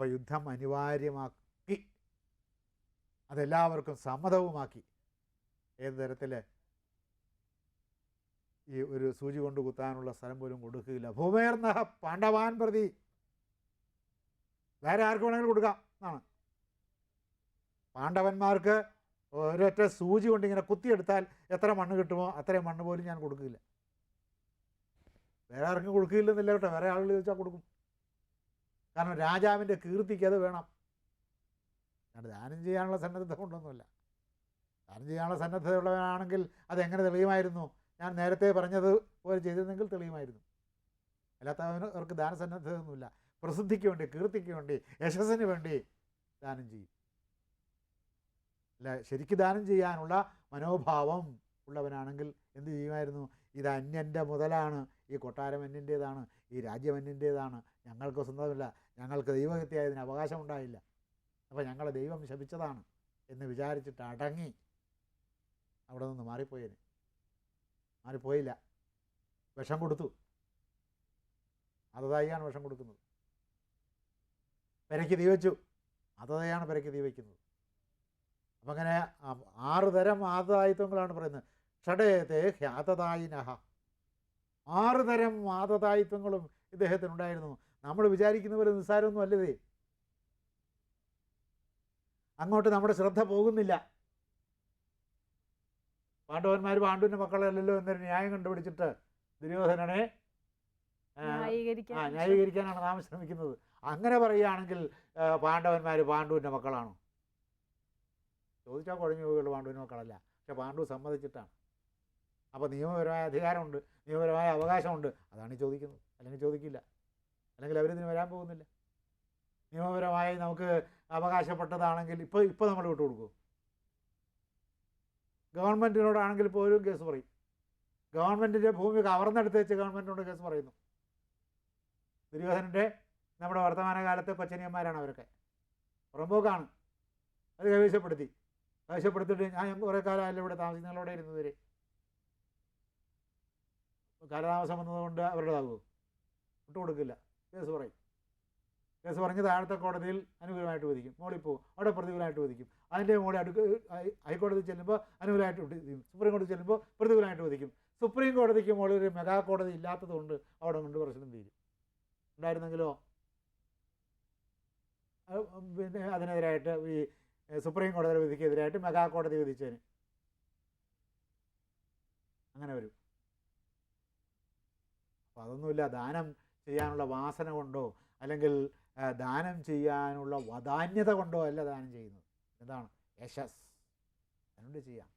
അപ്പോൾ യുദ്ധം അനിവാര്യമാക്കി അതെല്ലാവർക്കും സമ്മതവുമാക്കി ഏത് തരത്തിൽ ഈ ഒരു സൂചി കൊണ്ട് കുത്താനുള്ള സ്ഥലം പോലും കൊടുക്കുകയില്ല. ഭൂമേർന്ന പാണ്ഡവാൻ പ്രതി വേറെ ആർക്ക് വേണമെങ്കിലും കൊടുക്കാം എന്നാണ്. പാണ്ഡവന്മാർക്ക് ഒരൊറ്റ സൂചി കൊണ്ട് ഇങ്ങനെ കുത്തിയെടുത്താൽ എത്ര മണ്ണ് കിട്ടുമോ അത്രയും മണ്ണ് പോലും ഞാൻ കൊടുക്കില്ല വേറെ ആർക്കും കൊടുക്കില്ലെന്നില്ല കേട്ടോ. വേറെ ആളുകൾ ചോദിച്ചാൽ കൊടുക്കും. കാരണം രാജാവിന്റെ കീർത്തിക്ക് അത് വേണം. ഞാൻ ദാനം ചെയ്യാനുള്ള സന്നദ്ധത കൊണ്ടൊന്നുമില്ല. ദാനം ചെയ്യാനുള്ള സന്നദ്ധതയുള്ളവനാണെങ്കിൽ അതെങ്ങനെ തെളിയുമായിരുന്നു? ഞാൻ നേരത്തെ പറഞ്ഞത് പോലെ ചെയ്തിരുന്നെങ്കിൽ തെളിയുമായിരുന്നു. അല്ലാത്തവന് അല്ലാത്തവർക്ക് ദാനസന്നദ്ധതയൊന്നുമില്ല പ്രസിദ്ധിക്ക് വേണ്ടി കീർത്തിക്ക് വേണ്ടി യശസ്സിന് വേണ്ടി ദാനം ചെയ്യും. അല്ല ശരിക്ക് ദാനം ചെയ്യാനുള്ള മനോഭാവം ഉള്ളവനാണെങ്കിൽ എന്ത് ചെയ്യുമായിരുന്നു? ഇത് അന്യന്റെ മുതലാണ്. ഈ കൊട്ടാരം അന്യന്റേതാണ് ഈ രാജ്യം അന്യന്റേതാണ് ഞങ്ങൾക്ക് സ്വന്തമില്ല ഞങ്ങൾക്ക് ദൈവഹത്യായതിന് അവകാശമുണ്ടായില്ല. അപ്പോൾ ഞങ്ങളെ ദൈവം ശപിച്ചതാണ് എന്ന് വിചാരിച്ചിട്ട് അടങ്ങി അവിടെ നിന്ന് മാറിപ്പോയേനെ. മാറിപ്പോയില്ല. വിഷം കൊടുത്തു. അതതായിയാണ് വിഷം കൊടുക്കുന്നത്. പെരയ്ക്ക് തീ വെച്ചു. അതതയാണ് പെരയ്ക്ക് തീ വയ്ക്കുന്നത് അപ്പം അങ്ങനെ ആറ് തരം ആതതായിത്വങ്ങളാണ് പറയുന്നത്. ഷടേത്തെ ഹ്യാതതായിനഹ. ആറ് തരം ആതതായിത്വങ്ങളും ഇദ്ദേഹത്തിനുണ്ടായിരുന്നു. നമ്മൾ വിചാരിക്കുന്ന പോലെ നിസ്സാരമൊന്നും അല്ലതേ. അങ്ങോട്ട് നമ്മുടെ ശ്രദ്ധ പോകുന്നില്ല. പാണ്ഡവന്മാർ പാണ്ഡുവിന്റെ മക്കളല്ലല്ലോ എന്നൊരു ന്യായം കണ്ടുപിടിച്ചിട്ട് ദുര്യോധനനെ ആ, ന്യായീകരിക്കാനാണ് നാം ശ്രമിക്കുന്നത്. അങ്ങനെ പറയുകയാണെങ്കിൽ പാണ്ഡവന്മാർ പാണ്ഡുവിന്റെ മക്കളാണോ? ചോദിച്ചാൽ കുഴഞ്ഞു പോകുള്ളൂ പാണ്ഡുവിന്റെ മക്കളല്ല. പക്ഷെ പാണ്ഡു സമ്മതിച്ചിട്ടാണ്. അപ്പോൾ നിയമപരമായ അധികാരമുണ്ട് നിയമപരമായ അവകാശമുണ്ട്. അതാണ് ചോദിക്കുന്നത്. അല്ലെങ്കിൽ ചോദിക്കില്ല. അല്ലെങ്കിൽ അവരിതിന് വരാൻ പോകുന്നില്ല. നിയമപരമായി നമുക്ക് അവകാശപ്പെട്ടതാണെങ്കിൽ ഇപ്പോൾ ഇപ്പോൾ നമ്മൾ വിട്ടു കൊടുക്കും. ഗവൺമെന്റിനോടാണെങ്കിൽ ഒരു കേസ് പറയും. ഗവൺമെന്റിന്റെ ഭൂമി കവർന്നെടുത്ത് വെച്ച് ഗവൺമെന്റിനോട് കേസ് പറയുന്നു. ദുര്യോധനന്റെ നമ്മുടെ വർത്തമാനകാലത്തെ കൊച്ചനിയന്മാരാണ് അവരൊക്കെ. പുറമ്പോക്കാണ് അത് കൈവശപ്പെടുത്തി. കൈവശപ്പെടുത്തിയിട്ട് ഞാൻ കുറേ കാലമല്ല ഇവിടെ താമസിക്കുന്നവരോടെ ഇരുന്നവര് കാലതാമസം വന്നതുകൊണ്ട് അവരുടേതാകുമോ വിട്ടുകൊടുക്കില്ല. കേസ് പറയും. കേസ് പറഞ്ഞ് താഴത്തെ കോടതിയിൽ അനുകൂലമായിട്ട് വധിക്കും. മോളിൽ പോകും അവിടെ പ്രതികൂലമായിട്ട് വധിക്കും. അതിന്റെ മോളിൽ അടുക്ക ഹൈക്കോടതി ചെല്ലുമ്പോൾ അനുകൂലമായിട്ട് വിധിക്കും. സുപ്രീം കോടതി ചെല്ലുമ്പോൾ പ്രതികൂലമായിട്ട് വധിക്കും. സുപ്രീം കോടതിക്ക് മോളിൽ ഒരു മെഗാ കോടതി ഇല്ലാത്തതുകൊണ്ട് അവിടെ കൊണ്ട് പ്രശ്നം തീരും. ഉണ്ടായിരുന്നെങ്കിലോ? പിന്നെ അതിനെതിരായിട്ട് ഈ സുപ്രീം കോടതി വിധിക്കെതിരായിട്ട് മെഗാ കോടതി വിധിച്ചതിന്. അങ്ങനെ വരും. അപ്പോൾ അതൊന്നുമില്ല. ദാനം ചെയ്യാനുള്ള വാസന കൊണ്ടോ അല്ലെങ്കിൽ ദാനം ചെയ്യാനുള്ള വധാന്യത കൊണ്ടോ അല്ല ദാനം ചെയ്യുന്നത്. എന്താണ്? യശസ്. അതുകൊണ്ട് ചെയ്യാം?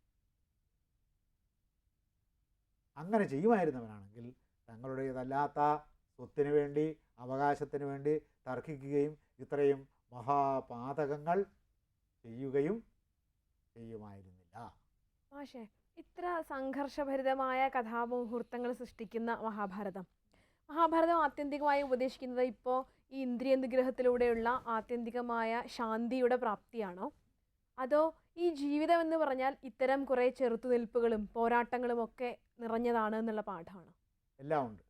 അങ്ങനെ ചെയ്യുമായിരുന്നവനാണെങ്കിൽ തങ്ങളുടേതല്ലാത്ത സ്വത്തിന് വേണ്ടി അവകാശത്തിന് വേണ്ടി തർക്കിക്കുകയും ഇത്രയും മഹാപാതകങ്ങൾ ചെയ്യുകയും ചെയ്യുമായിരുന്നില്ല. പക്ഷേ ഇത്ര സംഘർഷഭരിതമായ കഥാമുഹൂർത്തങ്ങൾ സൃഷ്ടിക്കുന്ന മഹാഭാരതം. മഹാഭാരതം ആത്യന്തികമായി ഉപദേശിക്കുന്നത് ഇപ്പോൾ ഈ ഇന്ദ്രിയ നിഗ്രഹത്തിലൂടെയുള്ള ആത്യന്തികമായ ശാന്തിയുടെ പ്രാപ്തിയാണോ? അതോ ഈ ജീവിതം എന്ന് പറഞ്ഞാൽ ഇത്തരം കുറേ ചെറുത്തുനിൽപ്പുകളും പോരാട്ടങ്ങളും ഒക്കെ നിറഞ്ഞതാണ് എന്നുള്ള പാഠമാണ്? എല്ലാം ഉണ്ട്.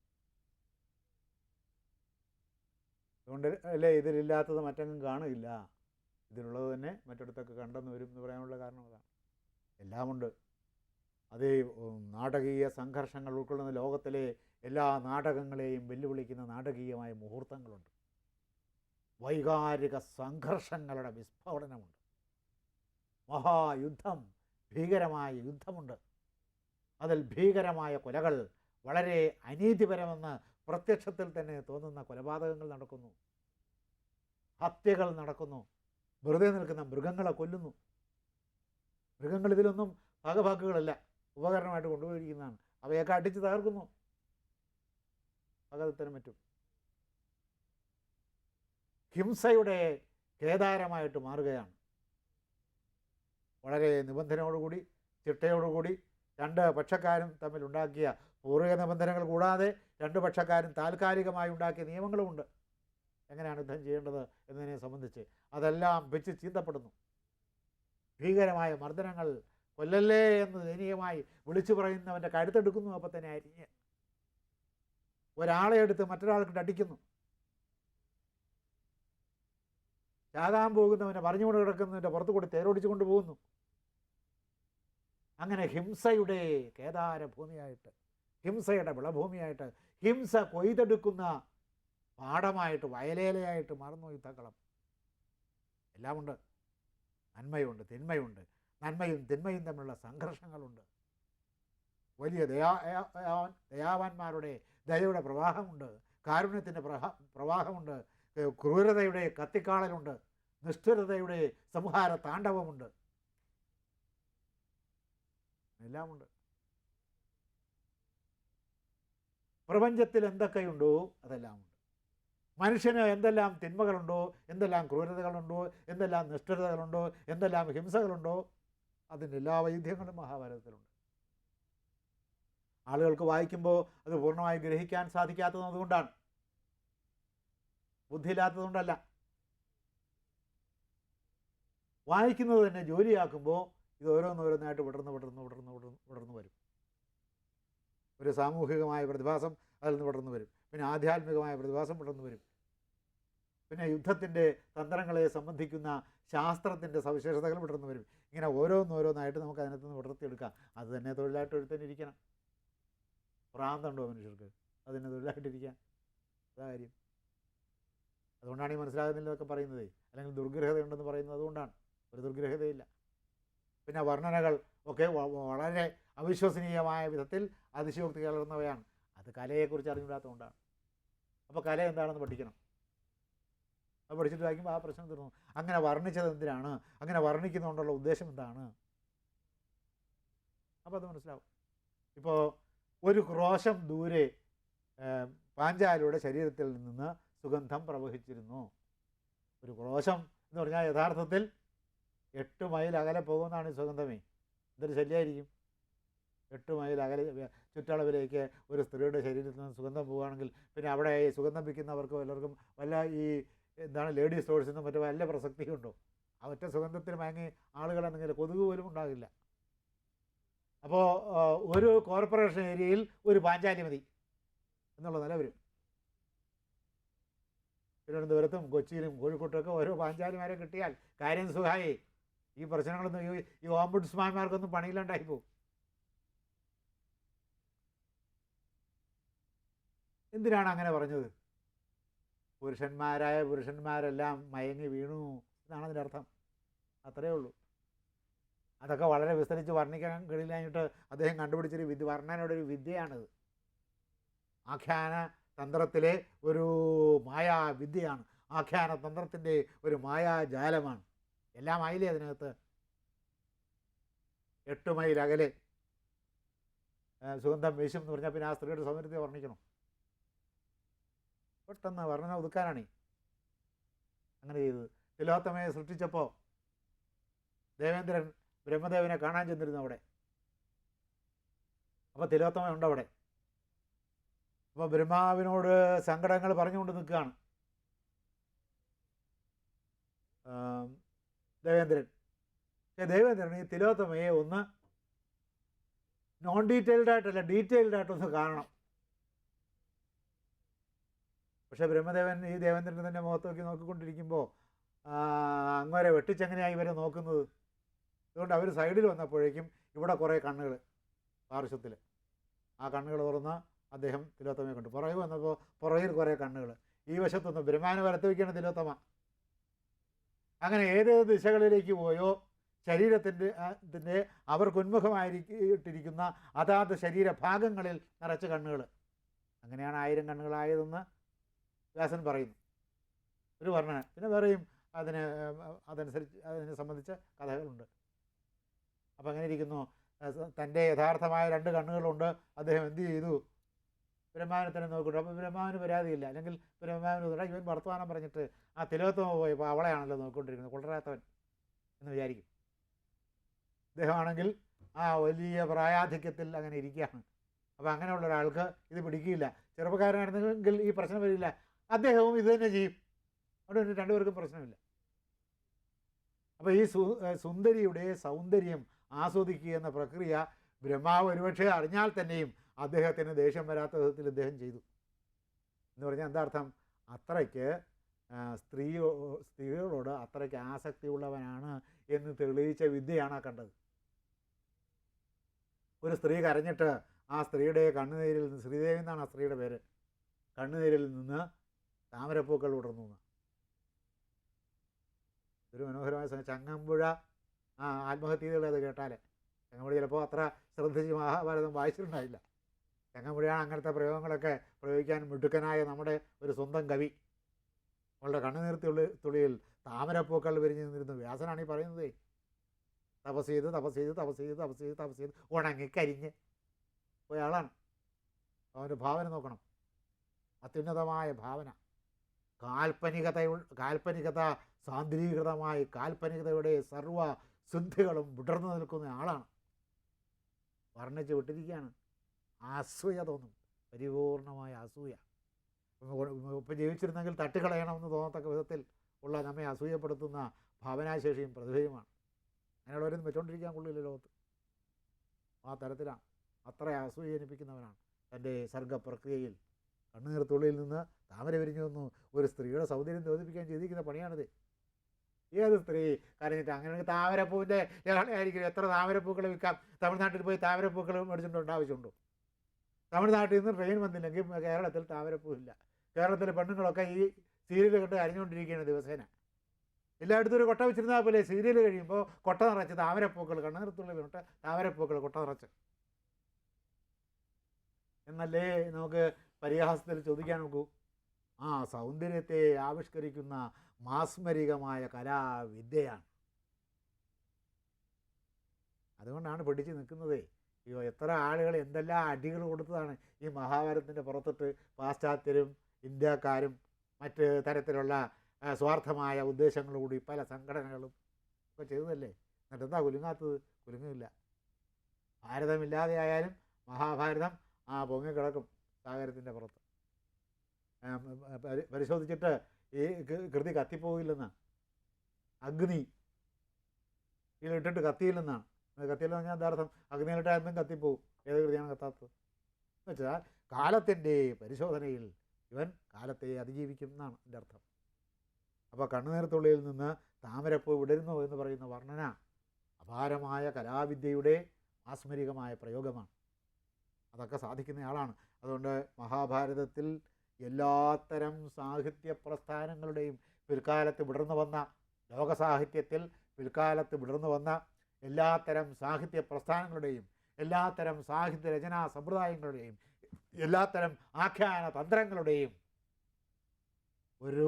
അതുകൊണ്ട് അല്ലേ ഇതിലില്ലാത്തത് മറ്റെങ്ങും കാണില്ല ഇതിലുള്ളത് തന്നെ മറ്റിടത്തൊക്കെ കണ്ടെന്ന് വരും എന്ന് പറയാനുള്ള കാരണം അതാണ്. എല്ലാമുണ്ട്. അതേ നാടകീയ സംഘർഷങ്ങൾ ഉൾക്കൊള്ളുന്ന ലോകത്തിലെ എല്ലാ നാടകങ്ങളെയും വെല്ലുവിളിക്കുന്ന നാടകീയമായ മുഹൂർത്തങ്ങളുണ്ട്. വൈകാരിക സംഘർഷങ്ങളുടെ വിസ്ഫോടനമുണ്ട്. മഹായുദ്ധം ഭീകരമായ യുദ്ധമുണ്ട്. അതിൽ ഭീകരമായ കൊലകൾ വളരെ അനീതിപരമെന്ന് പ്രത്യക്ഷത്തിൽ തന്നെ തോന്നുന്ന കൊലപാതകങ്ങൾ നടക്കുന്നു. ഹത്യകൾ നടക്കുന്നു. വെറുതെ നിൽക്കുന്ന മൃഗങ്ങളെ കൊല്ലുന്നു. മൃഗങ്ങൾ ഇതിലൊന്നും ഭാഗഭാക്കുകളല്ല. ഉപകരണമായിട്ട് കൊണ്ടുപോയിരിക്കുന്നതാണ്. അവയൊക്കെ അടിച്ച് തകർക്കുന്നു. പകതത്തിനും പറ്റും. ഹിംസയുടെ കേദാരമായിട്ട് മാറുകയാണ്. വളരെ നിബന്ധനയോടുകൂടി ചിട്ടയോടുകൂടി രണ്ട് പക്ഷക്കാരും തമ്മിൽ ഉണ്ടാക്കിയ പൂർവിക നിബന്ധനകൾ കൂടാതെ രണ്ട് പക്ഷക്കാരും താൽക്കാലികമായി ഉണ്ടാക്കിയ നിയമങ്ങളുമുണ്ട് എങ്ങനെയാണ് യുദ്ധം ചെയ്യേണ്ടത് എന്നതിനെ സംബന്ധിച്ച് അതെല്ലാം വെച്ച് ചീന്തപ്പെടുന്നു. ഭീകരമായ മർദ്ദനങ്ങൾ കൊല്ലല്ലേ എന്ന് ദയനീയമായി വിളിച്ചു പറയുന്നവന്റെ കഴുത്തെടുക്കുന്നു അപ്പം തന്നെ അരിഞ്ഞ് ഒരാളെ എടുത്ത് മറ്റൊരാൾക്ക് അടിക്കുന്നു. ചാകാൻ പോകുന്നവനെ പറഞ്ഞുകൊണ്ട് കിടക്കുന്നതിന്റെ പുറത്ത് കൂടി തേരോടിച്ചു കൊണ്ട് പോകുന്നു. അങ്ങനെ ഹിംസയുടെ കേദാര ഭൂമിയായിട്ട് ഹിംസയുടെ വിളഭൂമിയായിട്ട് ഹിംസ കൊയ്തെടുക്കുന്ന പാടമായിട്ട് വയലേലയായിട്ട് മാറുന്നു യുദ്ധക്കളം എല്ലാമുണ്ട്. നന്മയുണ്ട് തിന്മയുണ്ട്. നന്മയും തിന്മയും തമ്മിലുള്ള സംഘർഷങ്ങളുണ്ട്. വലിയ ദയാ- ദയാവാന്മാരുടെ ദയയുടെ പ്രവാഹമുണ്ട് കാരുണ്യത്തിന്റെ പ്രവാഹ പ്രവാഹമുണ്ട് ക്രൂരതയുടെ കത്തിക്കാളലുണ്ട് നിഷ്ഠുരതയുടെ സംഹാര താണ്ഡവമുണ്ട്. എല്ലാമുണ്ട്. പ്രപഞ്ചത്തിൽ എന്തൊക്കെയുണ്ടോ അതെല്ലാമുണ്ട്. മനുഷ്യന് എന്തെല്ലാം തിന്മകളുണ്ടോ എന്തെല്ലാം ക്രൂരതകളുണ്ടോ എന്തെല്ലാം നിഷ്ഠുരതകളുണ്ടോ എന്തെല്ലാം ഹിംസകളുണ്ടോ അതിന്റെ എല്ലാ വൈദ്യങ്ങളും മഹാഭാരതത്തിലുണ്ട്. ആളുകൾക്ക് വായിക്കുമ്പോൾ അത് പൂർണമായി ഗ്രഹിക്കാൻ സാധിക്കാത്തത് അതുകൊണ്ടാണ്. ബുദ്ധിയില്ലാത്തതുകൊണ്ടല്ല. വായിക്കുന്നത് തന്നെ ജോലിയാക്കുമ്പോൾ ഇത് ഓരോന്നോരോന്നായിട്ട് വിടർന്ന് വിടർന്ന് വിടർന്ന് വിടർന്ന് വിടർന്ന് വരും. ഒരു സാമൂഹികമായ പ്രതിഭാസം അതിൽ നിന്ന് വിടർന്ന് വരും. പിന്നെ ആധ്യാത്മികമായ പ്രതിഭാസം വിടർന്ന് വരും. പിന്നെ യുദ്ധത്തിന്റെ തന്ത്രങ്ങളെ സംബന്ധിക്കുന്ന ശാസ്ത്രത്തിന്റെ സവിശേഷതകൾ വിടർന്ന് വരും. ഇങ്ങനെ ഓരോന്നോരോന്നായിട്ട് നമുക്ക് അതിനകത്ത് നിന്ന് വിടർത്തിയെടുക്കാം. അത് തന്നെ തൊഴിലായിട്ട് ഒരുത്തന്നെ ഇരിക്കണം. ഭ്രാന്തുണ്ടോ മനുഷ്യർക്ക്? അതിനെ തൊഴിലായിട്ടിരിക്കാൻ. അതാ കാര്യം. അതുകൊണ്ടാണ് ഈ മനസ്സിലാകുന്നില്ലതൊക്കെ പറയുന്നത്. അല്ലെങ്കിൽ ദുർഗ്രഹതയുണ്ടെന്ന് പറയുന്നത് അതുകൊണ്ടാണ്. ഒരു ദുർഗ്രഹതയില്ല. പിന്നെ വർണനകൾ ഒക്കെ വളരെ അവിശ്വസനീയമായ വിധത്തിൽ അതിശയോക്തി കലർന്നവയാണ്. അത് കലയെക്കുറിച്ച് അറിഞ്ഞില്ലാത്തതുകൊണ്ടാണ് അപ്പോൾ കല എന്താണെന്ന് പഠിക്കണം. അത് പഠിച്ചിട്ട് വായിക്കുമ്പോൾ ആ പ്രശ്നം തീർന്നു. അങ്ങനെ വർണിച്ചത് എന്തിനാണ്? അങ്ങനെ വർണിക്കുന്നതുകൊണ്ടുള്ള ഉദ്ദേശം എന്താണ്? അപ്പോൾ അത് മനസ്സിലാവും. ഇപ്പോൾ ഒരു ക്രോശം ദൂരെ പാഞ്ചാലിയുടെ ശരീരത്തിൽ നിന്ന് സുഗന്ധം പ്രവഹിച്ചിരുന്നു. ഒരു ക്രോശം എന്ന് പറഞ്ഞാൽ യഥാർത്ഥത്തിൽ എട്ട് മൈൽ അകലെ പോകുന്നതാണ് ഈ സുഗന്ധമേ. എന്തൊരു ശല്യമായിരിക്കും എട്ട് മൈൽ അകലെ ചുറ്റളവിലേക്ക് ഒരു സ്ത്രീയുടെ ശരീരത്തിൽ നിന്ന് സുഗന്ധം പോവുകയാണെങ്കിൽ പിന്നെ അവിടെ ഈ സുഗന്ധം വിൽക്കുന്നവർക്കും എല്ലാവർക്കും വല്ല ഈ എന്താണ് ലേഡീസ് സ്റ്റോഴ്സിൽ നിന്നും മറ്റു വല്ല പ്രസക്തിയുണ്ടോ? ആ ഒറ്റ സുഗന്ധത്തിന് മയങ്ങി ആളുകളെന്നെങ്കിൽ കൊതുക് പോലും ഉണ്ടാകില്ല. അപ്പോൾ ഒരു കോർപ്പറേഷൻ ഏരിയയിൽ ഒരു പാഞ്ചാലി മതി എന്നുള്ള നില വരും. തിരുവനന്തപുരത്തും കൊച്ചിയിലും കോഴിക്കോട്ടുമൊക്കെ ഓരോ പാഞ്ചാലിമാരെ കിട്ടിയാൽ കാര്യം സുഖായി. ഈ പ്രശ്നങ്ങളൊന്നും ഈ ഈ ഓംബുഡ്സ്മാൻമാർക്കൊന്നും പണിയില്ലാണ്ടായി പോകും എന്തിനാണ് അങ്ങനെ പറഞ്ഞത്? പുരുഷന്മാരായ പുരുഷന്മാരെല്ലാം മയങ്ങി വീണു എന്നാണ് അതിന്റെ അർത്ഥം അത്രയേ ഉള്ളൂ. അതൊക്കെ വളരെ വിസ്തരിച്ച് വർണിക്കാൻ കഴിയില്ലാഞ്ഞിട്ട് അദ്ദേഹം കണ്ടുപിടിച്ചൊരു വിദ്യ വർണനയുടെ ഒരു വിദ്യയാണിത്. ആഖ്യാന തന്ത്രത്തിലെ ഒരു മായാ വിദ്യയാണ്. ആഖ്യാന തന്ത്രത്തിന്റെ ഒരു മായാ ജാലമാണ് എല്ലാം ആയില്ലേ അതിനകത്ത് എട്ട് മൈൽ അകലെ സുഗന്ധം വീശും എന്ന് പറഞ്ഞാൽ പിന്നെ ആ സ്ത്രീയുടെ സൗന്ദര്യത്തെ വർണിക്കണം. പെട്ടെന്ന് വർണന ഒതുക്കാനാണ് അങ്ങനെ ചെയ്തത്. തിലോത്തമയെ സൃഷ്ടിച്ചപ്പോൾ ദേവേന്ദ്രൻ ബ്രഹ്മദേവനെ കാണാൻ ചെന്നിരുന്നു അവിടെ. അപ്പോൾ തിലോത്തമ ഉണ്ട് അവിടെ. അപ്പോൾ ബ്രഹ്മാവിനോട് സങ്കടങ്ങൾ പറഞ്ഞുകൊണ്ട് നിൽക്കുകയാണ്. ദേവേന്ദ്രൻ. പക്ഷേ ദേവേന്ദ്രൻ ഈ തിലോത്തമയെ ഒന്ന് നോൺ ഡീറ്റെയിൽഡ് ആയിട്ടല്ല ഡീറ്റെയിൽഡ് ആയിട്ടൊന്ന് കാണണം. പക്ഷേ ബ്രഹ്മദേവൻ ഈ ദേവേന്ദ്രൻ തന്നെ മുഖത്ത് നോക്കി നോക്കിക്കൊണ്ടിരിക്കുമ്പോൾ അങ്ങോരെ വെട്ടിച്ചെങ്ങനെയായി ഇവരെ നോക്കുന്നത്? അതുകൊണ്ട് അവർ സൈഡിൽ വന്നപ്പോഴേക്കും ഇവിടെ കുറേ കണ്ണുകൾ പാർശ്വത്തിൽ ആ കണ്ണുകൾ തുറന്ന് അദ്ദേഹം തിലോത്തമയെ കണ്ടു. പുറകിൽ വന്നപ്പോൾ പുറകിൽ കുറേ കണ്ണുകൾ ഈ വശത്തൊന്ന് ബ്രഹ്മാന വരത്ത് വയ്ക്കുകയാണ് തിലോത്തമ. അങ്ങനെ ഏത് ദിശകളിലേക്ക് പോയോ ശരീരത്തിന്റെ ത്തിന്റെ അവർക്ക് ഉന്മുഖമായിരിട്ടിരിക്കുന്ന അതാത് ശരീരഭാഗങ്ങളിൽ നിറച്ച കണ്ണുകൾ അങ്ങനെയാണ് ആയിരം കണ്ണുകളായതെന്ന് വ്യാസൻ പറയുന്നു. ഒരു വർണന. പിന്നെ വേറെയും അതിന് അതനുസരിച്ച് അതിനെ സംബന്ധിച്ച കഥകളുണ്ട്. അപ്പം അങ്ങനെ ഇരിക്കുന്നു. തന്റെ യഥാർത്ഥമായ രണ്ട് കണ്ണുകളുണ്ട്. അദ്ദേഹം എന്ത് ചെയ്തു? ബ്രഹ്മാവിനെ തന്നെ നോക്കിയിട്ടു അപ്പോൾ ബ്രഹ്മാവിന് പരാതിയില്ല. അല്ലെങ്കിൽ ബ്രഹ്മാവിന് തോന്നുന്നു, ഇവൻ വർത്തമാനം പറഞ്ഞിട്ട് ആ തിലോത്തമ പോയപ്പോൾ അവളെയാണല്ലോ നോക്കിക്കൊണ്ടിരിക്കുന്നത്. കൊള്ളരാത്തവൻ എന്ന് വിചാരിക്കും. അദ്ദേഹമാണെങ്കിൽ ആ വലിയ പ്രായാധിക്യത്തിൽ അങ്ങനെ ഇരിക്കുകയാണ്. അപ്പോൾ അങ്ങനെയുള്ള ഒരാൾക്ക് ഇത് പിടിക്കില്ല. ചെറുപ്പക്കാരനായിരുന്നെങ്കിൽ ഈ പ്രശ്നം വരില്ല. അദ്ദേഹവും ഇത് തന്നെ ചെയ്യും. അവിടെ രണ്ടുപേർക്കും പ്രശ്നമില്ല. അപ്പോൾ ഈ സുന്ദരിയുടെ സൗന്ദര്യം ആസ്വദിക്കുക എന്ന പ്രക്രിയ ബ്രഹ്മാവ് ഒരുപക്ഷെ അറിഞ്ഞാൽ തന്നെയും അദ്ദേഹത്തിന് ദേഷ്യം വരാത്ത വിധത്തിൽ ഇദ്ദേഹം ചെയ്തു. എന്ന് പറഞ്ഞാൽ എന്താ അർത്ഥം? അത്രയ്ക്ക് സ്ത്രീ സ്ത്രീയോ സ്ത്രീകളോട് അത്രയ്ക്ക് ആസക്തിയുള്ളവനാണ് എന്ന് തെളിയിച്ച വിദ്യയാണ് ആ കണ്ടത്. ഒരു സ്ത്രീ കരഞ്ഞിട്ട് ആ സ്ത്രീയുടെ കണ്ണുനീരിൽ നിന്ന് ശ്രീദേവി എന്നാണ് ആ സ്ത്രീയുടെ പേര് കണ്ണുനീരിൽ നിന്ന് താമരപ്പൂക്കൾ ഉടർന്നു. ഒരു മനോഹരമായ ചങ്ങമ്പുഴ ആത്മഹത്യകൾ അത് കേട്ടാൽ ചങ്ങമ്പുഴ ചിലപ്പോൾ അത്ര ശ്രദ്ധിച്ച് മഹാഭാരതം വായിച്ചിട്ടുണ്ടായില്ല. ചങ്ങമ്പുഴയാണ് അങ്ങനത്തെ പ്രയോഗങ്ങളൊക്കെ പ്രയോഗിക്കാൻ മിടുക്കനായ നമ്മുടെ ഒരു സ്വന്തം കവി. അവളുടെ കണ്ണുനീർത്തിയുള്ള തുള്ളി തുള്ളിയിൽ താമരപ്പൂക്കൾ വിരിഞ്ഞു നിന്നിരുന്നു. വ്യാസനാണ് ഈ പറയുന്നത്. തപസ് ചെയ്ത് തപസ് ചെയ്ത് തപസ് ചെയ്ത് തപസ് ചെയ്ത് തപസ് ചെയ്ത് ഉണങ്ങിക്കരിഞ്ഞ് പോയ ആളാണ്. അവന്റെ ഭാവന നോക്കണം. അത്യുന്നതമായ ഭാവന. കാൽപ്പനികത കാൽപ്പനികത സാന്ദ്രീകൃതമായി കാൽപ്പനികതയുടെ സർവ സിദ്ധികളും വിടർന്നു നിൽക്കുന്ന ആളാണ്. വർണിച്ച് വിട്ടിരിക്കുകയാണ്. അസൂയ തോന്നും. പരിപൂർണമായ അസൂയ. ഇപ്പം ജീവിച്ചിരുന്നെങ്കിൽ തട്ടിക്കളയണമെന്ന് തോന്നത്തക്ക വിധത്തിൽ ഉള്ള നമ്മെ അസൂയപ്പെടുത്തുന്ന ഭാവനാശേഷിയും പ്രതിഭയുമാണ്. അങ്ങനെയുള്ളവരൊന്നും വെച്ചോണ്ടിരിക്കാൻ കൊള്ളില്ല ലോകത്ത്. ആ തരത്തിലാണ്. അത്ര അസൂയ ജനിപ്പിക്കുന്നവനാണ്. തന്റെ സർഗപ്രക്രിയയിൽ കണ്ണുനീർ തുള്ളിയിൽ നിന്ന് താമര വിരിഞ്ഞു വന്നു. ഒരു സ്ത്രീയുടെ സൗന്ദര്യം തോന്നിപ്പിക്കാൻ ചെയ്തിരിക്കുന്ന പണിയാണിത്. ഏത് സ്ത്രീ കരഞ്ഞിട്ട്? അങ്ങനെ താമരപ്പൂവിന്റെ ആയിരിക്കും എത്ര താമരപ്പൂക്കൾ വിൽക്കാം? തമിഴ്നാട്ടിൽ പോയി താമരപ്പൂക്കൾ മേടിച്ചിട്ടുണ്ട് ആവശ്യമുണ്ടോ തമിഴ്നാട്ടിൽ നിന്ന് ട്രെയിൻ വന്നില്ലെങ്കിൽ കേരളത്തിൽ താമരപ്പൂ ഇല്ല കേരളത്തിലെ പെണ്ണുങ്ങളൊക്കെ ഈ സീരിയൽ കണ്ട് അരിഞ്ഞുകൊണ്ടിരിക്കുകയാണ് ദിവസേന. എല്ലായിടത്തും ഒരു കൊട്ട വെച്ചിരുന്നാൽ പോലെ സീരിയൽ കഴിയുമ്പോൾ കൊട്ട നിറച്ച് താമരപ്പൂക്കൾ കണ്ണുനിർത്തുള്ള വീണിട്ട് താമരപ്പൂക്കൾ കൊട്ട നിറച്ച്. എന്നല്ലേ നമുക്ക് പരിഹാസത്തിൽ ചോദിക്കാൻ നോക്കൂ. ആ സൗന്ദര്യത്തെ ആവിഷ്കരിക്കുന്ന മാസ്മരികമായ കലാവിദ്യയാണ്. അതുകൊണ്ടാണ് പിടിച്ച് നിൽക്കുന്നത്. അയ്യോ എത്ര ആളുകൾ എന്തെല്ലാം അടികൾ കൊടുത്തതാണ് ഈ മഹാഭാരതത്തിന്റെ പുറത്തിട്ട് പാശ്ചാത്യരും ഇന്ത്യക്കാരും മറ്റ് തരത്തിലുള്ള സ്വാർത്ഥമായ ഉദ്ദേശങ്ങളുകൂടി പല സംഘടനകളും ഒക്കെ ചെയ്തതല്ലേ? എന്നിട്ട് എന്താ കുലുങ്ങാത്തത്? കുലുങ്ങില്ല ഭാരതമില്ലാതെ ആയാലും മഹാഭാരതം ആ പൊങ്ങിക്കിടക്കും സാഗരത്തിന്റെ പുറത്ത്. പരിശോധിച്ചിട്ട് ഈ കൃതി കത്തിപ്പോകില്ലെന്ന് അഗ്നി. ഇതിലിട്ടിട്ട് കത്തിയില്ലെന്നാണ് കത്തിയില്ലെന്ന്. പറഞ്ഞാൽ എന്താർത്ഥം അഗ്നിയിലിട്ടായിരുന്നും കത്തിപ്പോവും. ഏത് കൃതിയാണ് കത്താത്തത്? എന്ന് വെച്ചാൽ കാലത്തിന്റെ പരിശോധനയിൽ ഇവൻ കാലത്തെ അതിജീവിക്കും എന്നാണ് എന്റെ അർത്ഥം. അപ്പോൾ കണ്ണുനീർത്തുള്ളിയിൽ നിന്ന് താമരപ്പൂ വിടരുന്നു എന്ന് പറയുന്ന വർണന അപാരമായ കലാവിദ്യയുടെ ആസ്മരികമായ പ്രയോഗമാണ്. അതൊക്കെ സാധിക്കുന്നയാളാണ് അതുകൊണ്ട് മഹാഭാരതത്തിൽ എല്ലാത്തരം സാഹിത്യ പ്രസ്ഥാനങ്ങളുടെയും പിൽക്കാലത്ത് വിടർന്നു വന്ന ലോകസാഹിത്യത്തിൽ പിൽക്കാലത്ത് വിടർന്നു വന്ന എല്ലാത്തരം സാഹിത്യ പ്രസ്ഥാനങ്ങളുടെയും എല്ലാത്തരം സാഹിത്യ രചനാ സമ്പ്രദായങ്ങളുടെയും എല്ലാത്തരം ആഖ്യാന തന്ത്രങ്ങളുടെയും ഒരു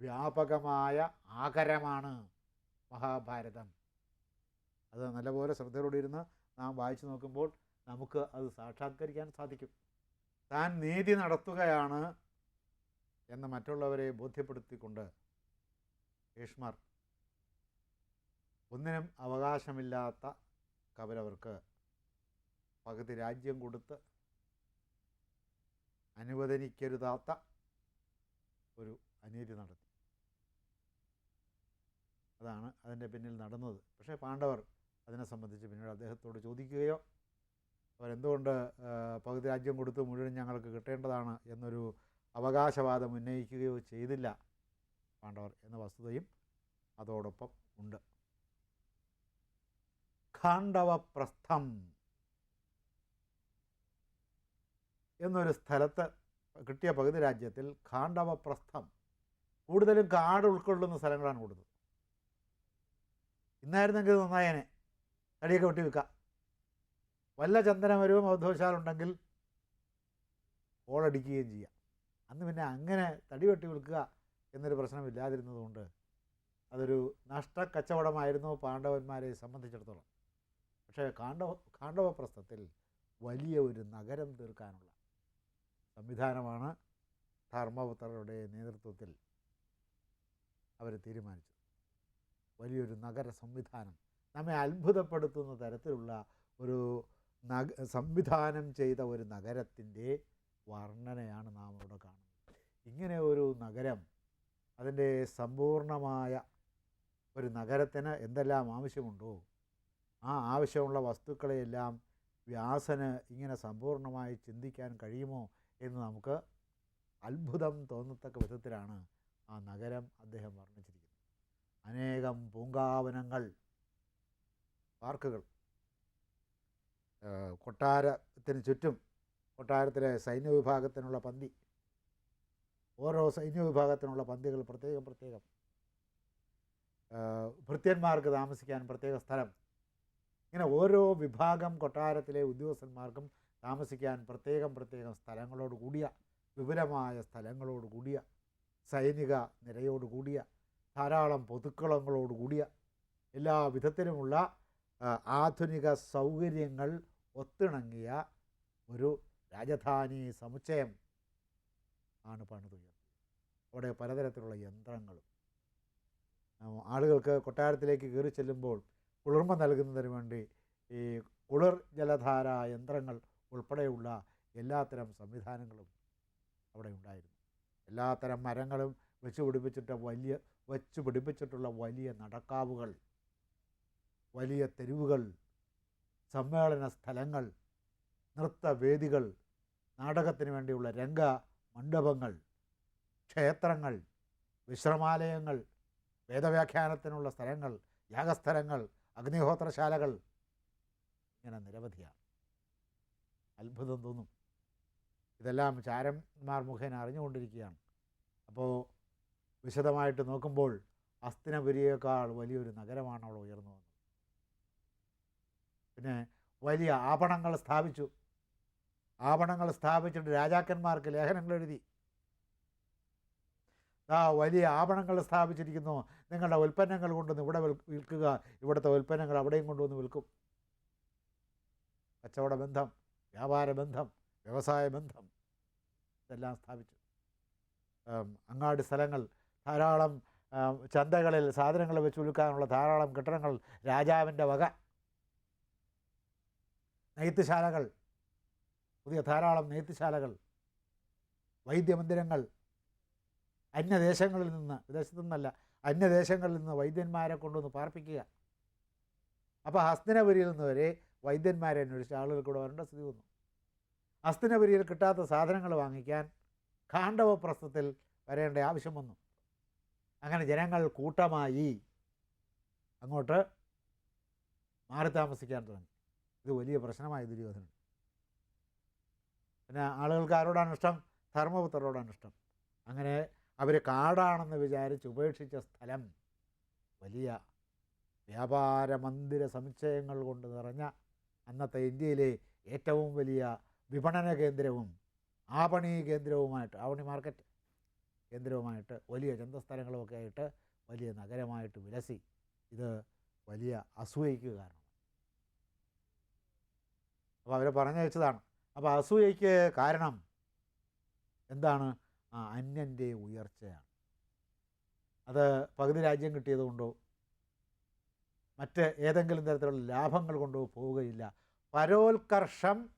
വ്യാപകമായ ആകരമാണ് മഹാഭാരതം. അത് നല്ലപോലെ ശ്രദ്ധയോടെ ഇരുന്ന് നാം വായിച്ചു നോക്കുമ്പോൾ നമുക്ക് അത് സാക്ഷാത്കരിക്കാൻ സാധിക്കും. താൻ നീതി നടത്തുകയാണ് എന്ന് മറ്റുള്ളവരെ ബോധ്യപ്പെടുത്തിക്കൊണ്ട് ഭീഷ്മർ ഒന്നിനും അവകാശമില്ലാത്ത കവരവർക്ക് പകുതി രാജ്യം കൊടുത്ത് അനുവദനിക്കരുതാത്ത ഒരു അനീതി നടത്തി. അതാണ് അതിന്റെ പിന്നിൽ നടന്നത്. പക്ഷേ പാണ്ഡവർ അതിനെ സംബന്ധിച്ച് പിന്നീട് അദ്ദേഹത്തോട് ചോദിക്കുകയോ അവരെന്തുകൊണ്ട് പകുതി രാജ്യം കൊടുത്ത് മുഴുവൻ ഞങ്ങൾക്ക് കിട്ടേണ്ടതാണ് എന്നൊരു അവകാശവാദം ഉന്നയിക്കുകയോ ചെയ്തില്ല പാണ്ഡവർ എന്ന വസ്തുതയും അതോടൊപ്പം ഉണ്ട്. ഖാണ്ഡവപ്രസ്ഥം എന്നൊരു സ്ഥലത്ത് കിട്ടിയ പകുതി രാജ്യത്തിൽ ഖാണ്ഡവപ്രസ്ഥം കൂടുതലും കാട് ഉൾക്കൊള്ളുന്ന സ്ഥലങ്ങളാണ് കൂടുതൽ. ഇന്നായിരുന്നെങ്കിൽ നന്നായനെ. തടിയൊക്കെ വെട്ടി വെക്കാം വല്ല ചന്ദനമരവും അവധോശാലുണ്ടെങ്കിൽ ഓളടിക്കുകയും ചെയ്യാം. അന്ന് പിന്നെ അങ്ങനെ തടി വെട്ടി വിൽക്കുക എന്നൊരു പ്രശ്നമില്ലാതിരുന്നതുകൊണ്ട് അതൊരു നഷ്ടക്കച്ചവടമായിരുന്നു പാണ്ഡവന്മാരെ സംബന്ധിച്ചിടത്തോളം. പക്ഷേ കാണ്ഡവ കാണ്ഡവപ്രസ്ഥത്തിൽ വലിയ ഒരു നഗരം തീർക്കാനുള്ള സംവിധാനമാണ് ധർമ്മപുത്രരുടെ നേതൃത്വത്തിൽ അവർ തീരുമാനിച്ചത്. വലിയൊരു നഗര സംവിധാനം നമ്മെ അത്ഭുതപ്പെടുത്തുന്ന തരത്തിലുള്ള ഒരു നഗ സംവിധാനം ചെയ്ത ഒരു നഗരത്തിന്റെ വർണനയാണ് നാം ഇവിടെ കാണുന്നത്. ഇങ്ങനെ ഒരു നഗരം അതിന്റെ സമ്പൂർണമായ ഒരു നഗരത്തിന് എന്തെല്ലാം ആവശ്യമുണ്ടോ ആ ആവശ്യമുള്ള വസ്തുക്കളെയെല്ലാം വ്യാസന് ഇങ്ങനെ സമ്പൂർണമായി ചിന്തിക്കാൻ കഴിയുമോ എന്ന് നമുക്ക് അത്ഭുതം തോന്നത്തക്ക വിധത്തിലാണ് ആ നഗരം അദ്ദേഹം വർണിച്ചിരിക്കുന്നത്. അനേകം പൂങ്കാവനങ്ങൾ പാർക്കുകൾ കൊട്ടാരത്തിന് ചുറ്റും കൊട്ടാരത്തിലെ സൈന്യ വിഭാഗത്തിനുള്ള പന്തി ഓരോ സൈന്യ വിഭാഗത്തിനുള്ള പന്തികൾ പ്രത്യേകം പ്രത്യേകം. ഭൃത്യന്മാർക്ക് താമസിക്കാൻ പ്രത്യേക സ്ഥലം. ഇങ്ങനെ ഓരോ വിഭാഗം കൊട്ടാരത്തിലെ ഉദ്യോഗസ്ഥന്മാർക്കും താമസിക്കാൻ പ്രത്യേകം പ്രത്യേകം സ്ഥലങ്ങളോട് കൂടിയ വിപുലമായ സ്ഥലങ്ങളോട് കൂടിയ സൈനിക നിരയോട് കൂടിയ ധാരാളം പൊതുക്കളങ്ങളോട് കൂടിയ എല്ലാ വിധത്തിലുമുള്ള ആധുനിക സൗകര്യങ്ങൾ ഒത്തിണങ്ങിയ ഒരു രാജധാനി സമുച്ചയം ആണ് പണിതുയർന്നത് അവിടെ പലതരത്തിലുള്ള യന്ത്രങ്ങളും. ആളുകൾക്ക് കൊട്ടാരത്തിലേക്ക് കയറി ചെല്ലുമ്പോൾ കുളിർമ നൽകുന്നതിന് വേണ്ടി ഈ കുളിർ ജലധാര യന്ത്രങ്ങൾ ഉൾപ്പെടെയുള്ള എല്ലാത്തരം സംവിധാനങ്ങളും അവിടെ ഉണ്ടായിരുന്നു. എല്ലാത്തരം മരങ്ങളും വെച്ച് പിടിപ്പിച്ചിട്ട് വലിയ വെച്ച് പിടിപ്പിച്ചിട്ടുള്ള വലിയ നടക്കാവുകൾ വലിയ തെരുവുകൾ സമ്മേളന സ്ഥലങ്ങൾ നൃത്തവേദികൾ നാടകത്തിന് വേണ്ടിയുള്ള രംഗ മണ്ഡപങ്ങൾ ക്ഷേത്രങ്ങൾ വിശ്രമാലയങ്ങൾ വേദവ്യാഖ്യാനത്തിനുള്ള സ്ഥലങ്ങൾ യാഗസ്ഥലങ്ങൾ അഗ്നിഹോത്രശാലകൾ ഇങ്ങനെ നിരവധിയാണ്. അത്ഭുതം തോന്നും. ഇതെല്ലാം ചാരന്മാർ മുഖേന അറിഞ്ഞുകൊണ്ടിരിക്കുകയാണ്. അപ്പോൾ വിശദമായിട്ട് നോക്കുമ്പോൾ അസ്തിനപുരിയേക്കാൾ വലിയൊരു നഗരമാണ് അവിടെ ഉയർന്നു വന്നത്. പിന്നെ വലിയ ആപണങ്ങൾ സ്ഥാപിച്ചു. ആപണങ്ങൾ സ്ഥാപിച്ചിട്ട് രാജാക്കന്മാർക്ക് ലേഖനങ്ങൾ എഴുതി. ആ വലിയ ആപണങ്ങൾ സ്ഥാപിച്ചിരിക്കുന്നു. നിങ്ങളുടെ ഉൽപ്പന്നങ്ങൾ കൊണ്ടുവന്ന് ഇവിടെ വിൽക്കുക. ഇവിടുത്തെ ഉൽപ്പന്നങ്ങൾ അവിടെയും കൊണ്ടുവന്ന് വിൽക്കും. കച്ചവട ബന്ധം വ്യാപാര ബന്ധം വ്യവസായ ബന്ധം ഇതെല്ലാം സ്ഥാപിച്ചു. അങ്ങാടി സ്ഥലങ്ങൾ ധാരാളം ചന്തകളിൽ സാധനങ്ങൾ വെച്ച് വിൽക്കാനുള്ള ധാരാളം കെട്ടിടങ്ങൾ രാജാവിന്റെ വക നെയ്ത്തുശാലകൾ പുതിയ ധാരാളം നെയ്ത്തുശാലകൾ വൈദ്യമന്ദിരങ്ങൾ അന്യദേശങ്ങളിൽ നിന്ന് വിദേശത്തു നിന്നല്ല അന്യദേശങ്ങളിൽ നിന്ന് വൈദ്യന്മാരെ കൊണ്ടുവന്ന് പാർപ്പിക്കുക. അപ്പോൾ ഹസ്തിനപുരിയിൽ നിന്ന് വരെ വൈദ്യന്മാരെ അന്വേഷിച്ച് ആളുകൾ കൂടെ വരേണ്ട സ്ഥിതി വന്നു. ഹസ്തിനപുരിയിൽ കിട്ടാത്ത സാധനങ്ങൾ വാങ്ങിക്കാൻ കാണ്ഡവ പ്രസ്ഥത്തിൽ വരേണ്ട ആവശ്യം വന്നു. അങ്ങനെ ജനങ്ങൾ കൂട്ടമായി അങ്ങോട്ട് മാറി താമസിക്കാൻ തുടങ്ങി. ഇത് വലിയ പ്രശ്നമായി ദുര്യോധനൻ പിന്നെ ആളുകൾക്ക് ആരോടാണ് ഇഷ്ടം? ധർമ്മപുത്രരോടാണ് ഇഷ്ടം. അങ്ങനെ അവർ കാടാണെന്ന് വിചാരിച്ച് ഉപേക്ഷിച്ച സ്ഥലം വലിയ വ്യാപാര മന്ദിര സമുച്ചയങ്ങൾ കൊണ്ട് നിറഞ്ഞ അന്നത്തെ ഇന്ത്യയിലെ ഏറ്റവും വലിയ വിപണന കേന്ദ്രവും ആപണി കേന്ദ്രവുമായിട്ട് ആവണി മാർക്കറ്റ് കേന്ദ്രവുമായിട്ട് വലിയ ചന്തസ്ഥലങ്ങളുമൊക്കെ ആയിട്ട് വലിയ നഗരമായിട്ട് വിലസി. ഇത് വലിയ അസൂയയ്ക്ക് കാരണം അപ്പോൾ അവർ പറഞ്ഞയച്ചതാണ് അപ്പോൾ അസൂയയ്ക്ക് കാരണം എന്താണ്? ആ അന്യന്റെ ഉയർച്ചയാണ്. അത് പകുതി രാജ്യം കിട്ടിയത് കൊണ്ടോ? മറ്റ് ഏതെങ്കിലും തരത്തിലുള്ള ലാഭങ്ങൾ കൊണ്ടോ പോവുകയില്ല. പരോത്കർഷം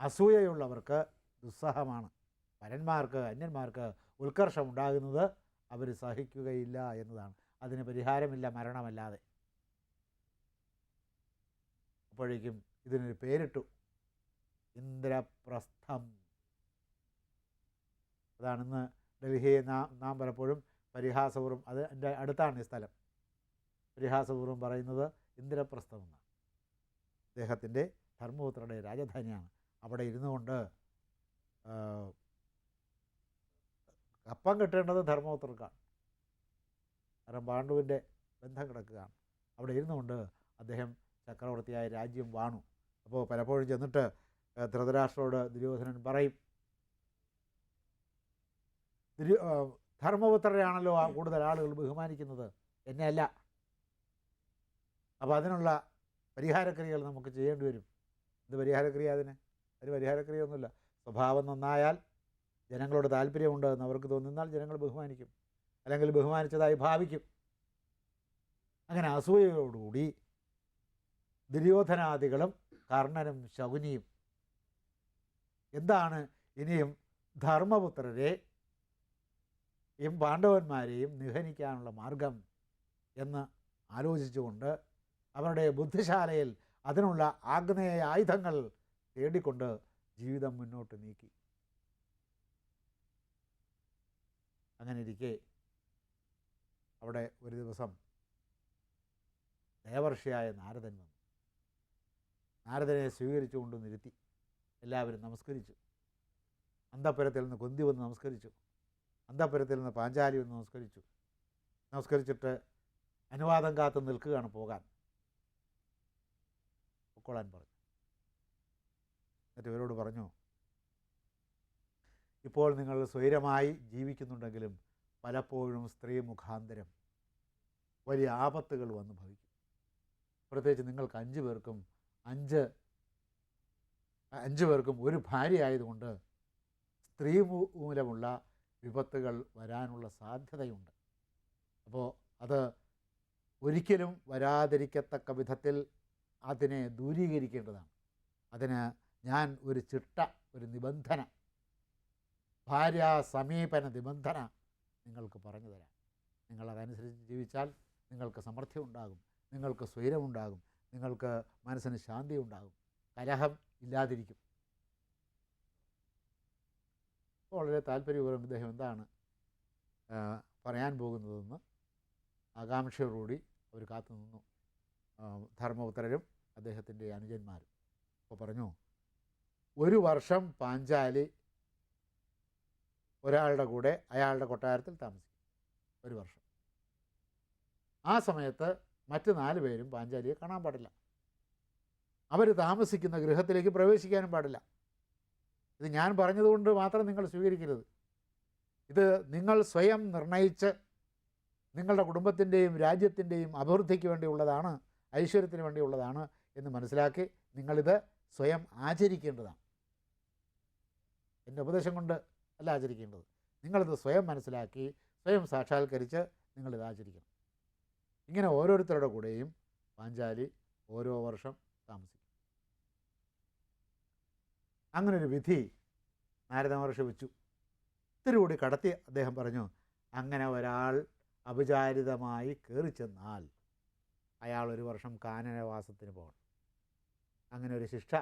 അസൂയയുള്ളവർക്ക് ദുസ്സഹമാണ്. പരന്മാർക്ക് അന്യന്മാർക്ക് ഉത്കർഷം ഉണ്ടാകുന്നത് അവർ സഹിക്കുകയില്ല എന്നതാണ്. അതിന് പരിഹാരമില്ല മരണമല്ലാതെ. അപ്പോഴേക്കും ഇതിനൊരു പേരിട്ടു. ഇന്ദ്രപ്രസ്ഥം. അതാണിന്ന് ഡൽഹിയെ നാം നാം പലപ്പോഴും പരിഹാസപൂർവം അത് എന്റെ അടുത്താണ് ഈ സ്ഥലം. പരിഹാസപൂർവം പറയുന്നത് ഇന്ദ്രപ്രസ്ഥം എന്നാണ്. അദ്ദേഹത്തിന്റെ ധർമ്മപുത്രയുടെ രാജധാനിയാണ്. അവിടെ ഇരുന്നു കൊണ്ട് കപ്പം കിട്ടേണ്ടത് ധർമ്മപുത്രർക്കാണ്. കാരണം പാണ്ഡുവിന്റെ ബന്ധം കിടക്കുകയാണ്. അവിടെ ഇരുന്നുകൊണ്ട് അദ്ദേഹം ചക്രവർത്തിയായ രാജ്യം വാണു. അപ്പോൾ പലപ്പോഴും ചെന്നിട്ട് ധൃതരാഷ്ട്രോട് ദുര്യോധനൻ പറയും ദുര്യോ ആ, കൂടുതൽ ആളുകൾ ബഹുമാനിക്കുന്നത്? എന്നെയല്ല. അപ്പോൾ അതിനുള്ള പരിഹാരക്രിയകൾ നമുക്ക് ചെയ്യേണ്ടി വരും. എന്ത് പരിഹാരക്രിയ അതിന്? ഒരു പരിഹാരക്രിയ ഒന്നുമില്ല സ്വഭാവം നന്നായാൽ ജനങ്ങളോട് താല്പര്യമുണ്ട് എന്ന് അവർക്ക് തോന്നുന്നാൽ ജനങ്ങൾ ബഹുമാനിക്കും. അല്ലെങ്കിൽ ബഹുമാനിച്ചതായി ഭാവിക്കും. അങ്ങനെ അസൂയയോടുകൂടി ദുര്യോധനാദികളും കർണനും ശകുനിയും. എന്താണ്? ഇനിയും ധർമ്മപുത്രരെ ഈ പാണ്ഡവന്മാരെയും നിഹനിക്കാനുള്ള മാർഗം എന്ന് ആലോചിച്ചുകൊണ്ട് അവരുടെ ബുദ്ധിശാലയിൽ അതിനുള്ള ആഗ്നേയ ആയുധങ്ങൾ തേടിക്കൊണ്ട് ജീവിതം മുന്നോട്ട് നീക്കി. അങ്ങനെ ഇരിക്കെ അവിടെ ഒരു ദിവസം ദേവർഷിയായ നാരദൻ വന്നു. നാരദനെ സ്വീകരിച്ചുകൊണ്ട് നിരുത്തി എല്ലാവരും നമസ്കരിച്ചു. അന്തപ്പുരത്തിൽ നിന്ന് കൊന്തി വന്ന് നമസ്കരിച്ചു. അന്തപ്പുരത്തിൽ നിന്ന് പാഞ്ചാലി വന്ന് നമസ്കരിച്ചു. നമസ്കരിച്ചിട്ട് അനുവാദം കാത്ത് നിൽക്കുകയാണ് പോകാൻ. പൊക്കോളാൻ പറഞ്ഞു. എന്നിട്ട് ഇവരോട് പറഞ്ഞു ഇപ്പോൾ നിങ്ങൾ സ്വൈരമായി ജീവിക്കുന്നുണ്ടെങ്കിലും പലപ്പോഴും സ്ത്രീ മുഖാന്തരം വലിയ ആപത്തുകൾ വന്ന് ഭവിക്കും. പ്രത്യേകിച്ച് നിങ്ങൾക്ക് അഞ്ച് പേർക്കും അഞ്ച് അഞ്ച് പേർക്കും ഒരു ഭാര്യ ആയതുകൊണ്ട് സ്ത്രീ മൂലമുള്ള വിപത്തുകൾ വരാനുള്ള സാധ്യതയുണ്ട്. അപ്പോൾ അത് ഒരിക്കലും വരാതിരിക്കത്തക്ക വിധത്തിൽ അതിനെ ദൂരീകരിക്കേണ്ടതാണ്. അതിന് ഞാൻ ഒരു ചിട്ട ഒരു നിബന്ധന ഭാര്യ സമീപന നിബന്ധന നിങ്ങൾക്ക് പറഞ്ഞു തരാം. നിങ്ങൾ അതനുസരിച്ച് ജീവിച്ചാൽ നിങ്ങൾക്ക് സമൃദ്ധി ഉണ്ടാകും നിങ്ങൾക്ക് സ്വൈരമുണ്ടാകും. നിങ്ങൾക്ക് മനസ്സിന് ശാന്തി ഉണ്ടാകും. കലഹം ഇല്ലാതിരിക്കും. വളരെ താല്പര്യപൂർവം ഇദ്ദേഹം എന്താണ് പറയാൻ പോകുന്നതെന്ന് ആകാംക്ഷയോടുകൂടി അവർ കാത്തുനിന്നു ധർമ്മപുത്രരും അദ്ദേഹത്തിന്റെ അനുജന്മാരും. അപ്പോൾ പറഞ്ഞു ഒരു വർഷം പാഞ്ചാലി ഒരാളുടെ കൂടെ അയാളുടെ കൊട്ടാരത്തിൽ താമസിക്കും. ഒരു വർഷം. ആ സമയത്ത് മറ്റ് നാല് പേരും പാഞ്ചാലിയെ കാണാൻ പാടില്ല. അവർ താമസിക്കുന്ന ഗൃഹത്തിലേക്ക് പ്രവേശിക്കാനും പാടില്ല. ഇത് ഞാൻ പറഞ്ഞതുകൊണ്ട് മാത്രം നിങ്ങൾ സ്വീകരിക്കരുത്. ഇത് നിങ്ങൾ സ്വയം നിർണയിച്ച് നിങ്ങളുടെ കുടുംബത്തിന്റെയും രാജ്യത്തിന്റെയും അഭിവൃദ്ധിക്ക് വേണ്ടിയുള്ളതാണ് ഐശ്വര്യത്തിന് വേണ്ടിയുള്ളതാണ് എന്ന് മനസ്സിലാക്കി നിങ്ങളിത് സ്വയം ആചരിക്കേണ്ടതാണ്. എന്റെ ഉപദേശം കൊണ്ട് അല്ല ആചരിക്കേണ്ടത്. നിങ്ങളിത് സ്വയം മനസ്സിലാക്കി സ്വയം സാക്ഷാത്കരിച്ച് നിങ്ങളിത് ആചരിക്കണം. ഇങ്ങനെ ഓരോരുത്തരുടെ കൂടെയും പാഞ്ചാലി ഓരോ വർഷം താമസിക്കും. അങ്ങനൊരു വിധി നാരദ മഹർഷി വെച്ചു. ഒത്തിരി കൂടി കടത്തി അദ്ദേഹം പറഞ്ഞു അങ്ങനെ ഒരാൾ അപചാരിതമായി കയറി ചെന്നാൽ അയാൾ ഒരു വർഷം കാനനവാസത്തിന് പോകണം. അങ്ങനെ ഒരു ശിക്ഷ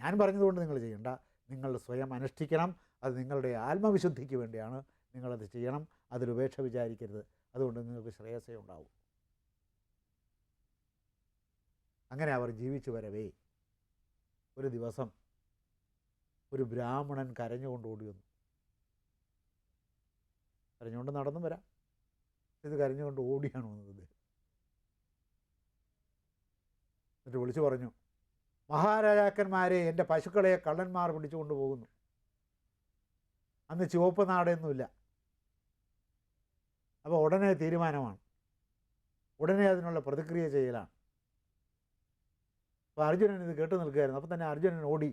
ഞാൻ പറഞ്ഞതുകൊണ്ട് നിങ്ങൾ ചെയ്യണ്ട. നിങ്ങൾ സ്വയം അനുഷ്ഠിക്കണം. അത് നിങ്ങളുടെ ആത്മവിശുദ്ധിക്ക് വേണ്ടിയാണ്. നിങ്ങളത് ചെയ്യണം. അതിൽ ഉപേക്ഷ വിചാരിക്കരുത്. അതുകൊണ്ട് നിങ്ങൾക്ക് ശ്രേയസ്സേ ഉണ്ടാവും. അങ്ങനെ അവർ ജീവിച്ചു വരവേ. ഒരു ദിവസം ഒരു ബ്രാഹ്മണൻ കരഞ്ഞുകൊണ്ട് ഓടി വന്നു. കരഞ്ഞുകൊണ്ട് നടന്നും വരാം. ഇത് കരഞ്ഞുകൊണ്ട് ഓടിയാണ് വന്നത് എന്നിട്ട് വിളിച്ചു പറഞ്ഞു മഹാരാജാക്കന്മാരെ എന്റെ പശുക്കളെ കള്ളന്മാർ പിടിച്ചു കൊണ്ടുപോകുന്നു അന്ന് ചുവപ്പ് നാടൊന്നുമില്ല. അപ്പോൾ ഉടനെ തീരുമാനമാണ്. ഉടനെ അതിനുള്ള പ്രതിക്രിയ ചെയ്യലാണ്. അപ്പോൾ അർജുനൻ ഇത് കേട്ട് നിൽക്കുകയായിരുന്നു. അപ്പോൾ തന്നെ അർജുനൻ ഓടി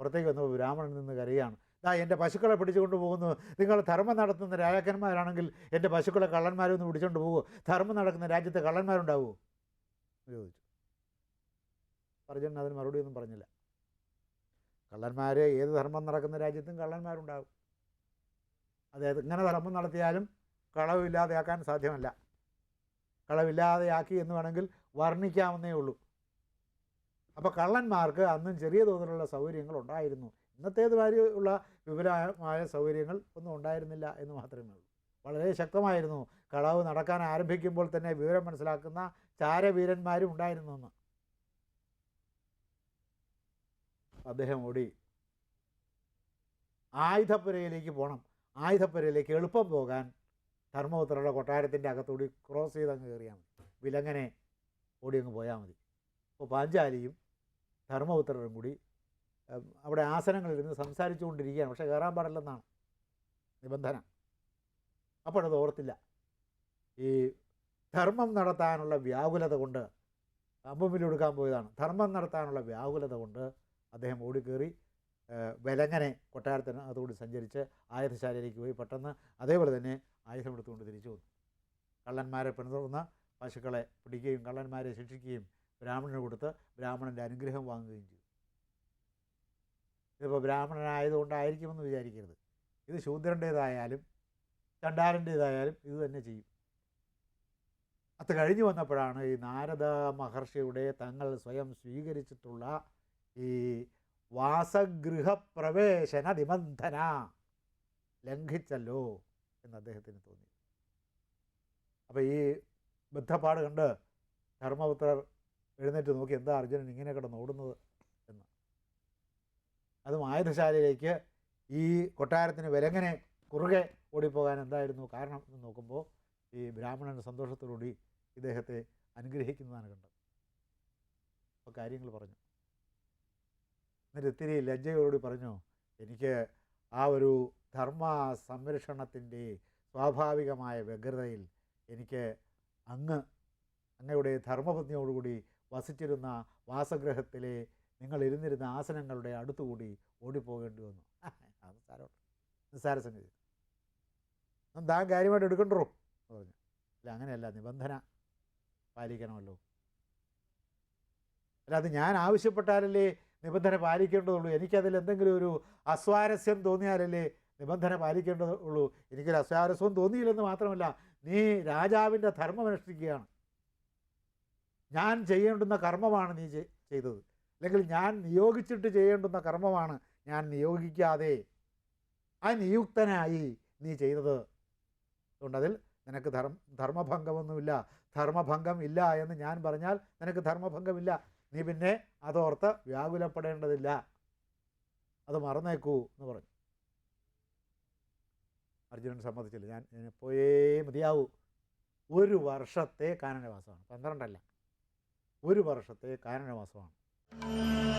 പുറത്തേക്ക് വന്നപ്പോൾ ബ്രാഹ്മണൻ നിന്ന് കരയാണ്. ഇതാ എന്റെ പശുക്കളെ പിടിച്ചുകൊണ്ട് പോകുന്നു. നിങ്ങൾ ധർമ്മം നടത്തുന്ന രാജാക്കന്മാരാണെങ്കിൽ എന്റെ പശുക്കളെ കള്ളന്മാരൊന്ന് പിടിച്ചുകൊണ്ട് പോകുമോ ധർമ്മം നടക്കുന്ന രാജ്യത്തെ കള്ളന്മാരുണ്ടാവുമോ ചോദിച്ചു. അർജുനൻ അതിന് മറുപടി ഒന്നും പറഞ്ഞില്ല. കള്ളന്മാരെ ഏത് ധർമ്മം നടക്കുന്ന രാജ്യത്തും കള്ളന്മാരുണ്ടാകും അതായത് ഇങ്ങനെ ധർമ്മം നടത്തിയാലും കളവില്ലാതെയാക്കാൻ സാധ്യമല്ല. കളവില്ലാതെയാക്കി എന്ന് വേണമെങ്കിൽ വർണിക്കാവുന്നേ ഉള്ളൂ. അപ്പോൾ കള്ളന്മാർക്ക് അന്നും ചെറിയ തോതിലുള്ള സൗകര്യങ്ങൾ ഉണ്ടായിരുന്നു. ഇന്നത്തേത് വാരിയുള്ള വിപുലമായ സൗകര്യങ്ങൾ ഒന്നും ഉണ്ടായിരുന്നില്ല എന്ന് മാത്രമേ ഉള്ളൂ. വളരെ ശക്തമായിരുന്നു. കളവ് നടക്കാൻ ആരംഭിക്കുമ്പോൾ തന്നെ വിവരം മനസ്സിലാക്കുന്ന ചാരവീരന്മാരും ഉണ്ടായിരുന്നു എന്ന് അദ്ദേഹം ഓടി. ആയുധപ്പുരയിലേക്ക് പോകണം ആയുധപ്പുരയിലേക്ക് എളുപ്പം പോകാൻ ധർമ്മപുത്രയുടെ കൊട്ടാരത്തിന്റെ അകത്തൂടി ക്രോസ് ചെയ്ത് അങ്ങ് കയറിയാൽ മതി. വിലങ്ങനെ ഓടി അങ്ങ് പോയാൽ മതി. അപ്പോൾ പാഞ്ചാലിയും ധർമ്മപുത്രരും കൂടി അവിടെ ആസനങ്ങളിരുന്ന് സംസാരിച്ചുകൊണ്ടിരിക്കുകയാണ്. പക്ഷേ കയറാൻ പാടില്ലെന്നാണ് നിബന്ധന. അപ്പോഴത് ഓർത്തില്ല. ഈ ധർമ്മം നടത്താനുള്ള വ്യാകുലത കൊണ്ട് അമ്പുമ്പിൽ കൊടുക്കാൻ പോയതാണ്. ധർമ്മം നടത്താനുള്ള വ്യാകുലത കൊണ്ട് അദ്ദേഹം ഓടിക്കേറി വിലങ്ങനെ കൊട്ടാരത്തിന് അതുകൂടി സഞ്ചരിച്ച് ആയുധശാലയിലേക്ക് പോയി. പെട്ടെന്ന് അതേപോലെ തന്നെ ആയുധം എടുത്തുകൊണ്ട് തിരിച്ചു വന്നു. കള്ളന്മാരെ പിന്തുടർന്ന് പശുക്കളെ പിടിക്കുകയും കള്ളന്മാരെ ശിക്ഷിക്കുകയും ബ്രാഹ്മണന് കൊടുത്ത് ബ്രാഹ്മണന്റെ അനുഗ്രഹം വാങ്ങുകയും ചെയ്തു. ഇതിപ്പോൾ ബ്രാഹ്മണനായതുകൊണ്ടായിരിക്കുമെന്ന് വിചാരിക്കരുത്. ഇത് ശൂദ്രന്റേതായാലും ചണ്ടാരന്റേതായാലും ഇത് തന്നെ ചെയ്യും. അത് കഴിഞ്ഞു വന്നപ്പോഴാണ് ഈ നാരദ മഹർഷിയുടെ തങ്ങൾ സ്വയം സ്വീകരിച്ചിട്ടുള്ള ഈ വാസഗൃഹപ്രവേശന നിബന്ധന ലംഘിച്ചല്ലോ എന്ന് അദ്ദേഹത്തിന് തോന്നി. അപ്പോൾ ഈ ബദ്ധപ്പാട് കണ്ട് ധർമ്മപുത്രർ എഴുന്നേറ്റ് നോക്കി എന്താ അർജുനൻ ഇങ്ങനെ കിടന്ന് ഓടുന്നത് എന്ന്. അതും ആയുധശാലയിലേക്ക് ഈ കൊട്ടാരത്തിന് വിലങ്ങനെ കുറുകെ ഓടിപ്പോകാൻ എന്തായിരുന്നു കാരണം എന്ന് നോക്കുമ്പോൾ ഈ ബ്രാഹ്മണൻ സന്തോഷത്തോടുകൂടി ഇദ്ദേഹത്തെ അനുഗ്രഹിക്കുന്നതാണ് കണ്ടത്. അപ്പോൾ കാര്യങ്ങൾ പറഞ്ഞു. എന്നിട്ട് ഇത്തിരി ലജ്ജയോടുകൂടി പറഞ്ഞു എനിക്ക് ആ ഒരു ധർമ്മ സംരക്ഷണത്തിന്റെ സ്വാഭാവികമായ വ്യഗ്രതയിൽ എനിക്ക് അങ്ങ് അങ്ങയുടെ ധർമ്മപത്നിയോടുകൂടി വസിച്ചിരുന്ന വാസഗ്രഹത്തിലെ നിങ്ങൾ ഇരുന്നിരുന്ന ആസനങ്ങളുടെ അടുത്തുകൂടി ഓടിപ്പോകേണ്ടി വന്നു. അത് നിസ്സാരം സംഗതി. എന്താ കാര്യമായിട്ട് എടുക്കണ്ടോ? എന്ന് പറഞ്ഞു. അല്ല അങ്ങനെയല്ല നിബന്ധന പാലിക്കണമല്ലോ. അല്ല അത് ഞാൻ ആവശ്യപ്പെട്ടാലല്ലേ നിബന്ധന പാലിക്കേണ്ടതുള്ളൂ? എനിക്കതിൽ എന്തെങ്കിലും ഒരു അസ്വാരസ്യം തോന്നിയാലല്ലേ നിബന്ധന പാലിക്കേണ്ടതുള്ളൂ? എനിക്കൊരു അസ്വാരസ്യവും തോന്നിയില്ലെന്ന് മാത്രമല്ല നീ രാജാവിന്റെ ധർമ്മം അനുഷ്ഠിക്കുകയാണ്. ഞാൻ ചെയ്യേണ്ടുന്ന കർമ്മമാണ് നീ ചെയ്തത്. അല്ലെങ്കിൽ ഞാൻ നിയോഗിച്ചിട്ട് ചെയ്യേണ്ടുന്ന കർമ്മമാണ് ഞാൻ നിയോഗിക്കാതെ ആ നിയുക്തനായി നീ ചെയ്തത്. അതുകൊണ്ട് അതിൽ നിനക്ക് ധർമ്മ ധർമ്മഭംഗമൊന്നുമില്ല. ധർമ്മഭംഗം ഇല്ല എന്ന് ഞാൻ പറഞ്ഞാൽ നിനക്ക് ധർമ്മഭംഗമില്ല. നീ പിന്നെ അതോർത്ത് വ്യാകുലപ്പെടേണ്ടതില്ല. അത് മറന്നേക്കൂ എന്ന് പറഞ്ഞു. അർജുനൻ സമ്മതിച്ചില്ല. ഞാൻ പോയേ മതിയാവൂ. ഒരു വർഷത്തെ കാനനവാസമാണ്. പന്ത്രണ്ടല്ല. ഒരു വർഷത്തെ കാനനവാസമാണ്.